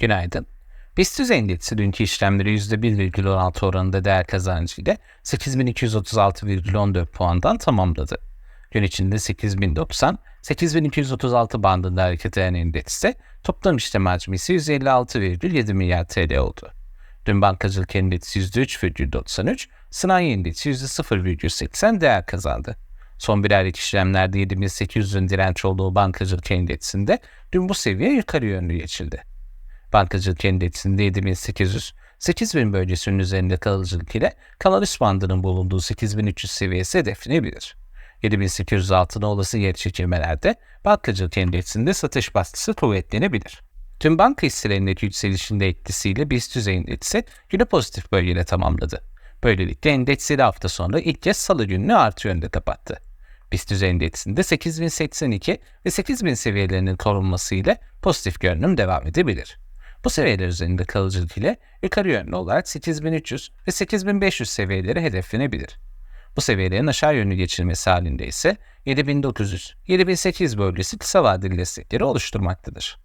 Günaydın. BIST endeksi dünkü işlemleri %1,16 oranında değer kazancı ile 8236,14 puandan tamamladı. Gün içinde 8090, 8236 bandında hareket eden endekste toplam işlem hacmisi 156,7 milyar TL oldu. Dün bankacılık endeksi %3,93, sanayi endeksi %0,80 değer kazandı. Son bir aylık işlemlerde 7800'ün direnç olduğu bankacılık endeksinde dün bu seviye yukarı yönlü geçildi. Bankacılık endeksinde 7800, 8000 bölgesinin üzerinde kalıcılık ile kanal üst bandının bulunduğu 8300 seviyesi hedeflenebilir. 7800 altına olası geri çekilmelerde bankacılık endeksinde satış baskısı kuvvetlenebilir. Tüm banka hisselerindeki yükselişin de etkisiyle BIST endeksi günü pozitif bölgede tamamladı. Böylelikle endeksleri hafta sonra ilk kez salı gününü artı yönde kapattı. BIST endeksinde 8082 ve 8000 seviyelerinin korunması ile pozitif görünüm devam edebilir. Bu seviyeler üzerinde kalıcılık ile yukarı yönlü olarak 8300 ve 8500 seviyeleri hedeflenebilir. Bu seviyelerin aşağı yönlü geçilmesi halinde ise 7900-7800 bölgesi kısa vadeli destekleri oluşturmaktadır.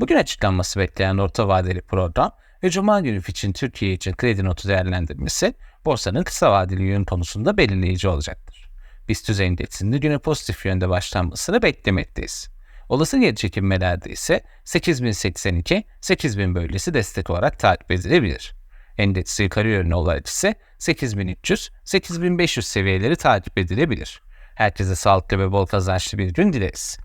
Bugün açıklanması bekleyen orta vadeli program ve Cuma günü için Türkiye için kredi notu değerlendirmesi borsanın kısa vadeli yön konusunda belirleyici olacaktır. BIST endeksinde güne pozitif yönde başlanmasını beklemekteyiz. Olası geri çekilmelerde ise 8082-8000 bölgesi destek olarak takip edilebilir. Endeksi yukarı yönlü olarak ise 8300-8500 seviyeleri takip edilebilir. Herkese sağlıklı ve bol kazançlı bir gün dileriz.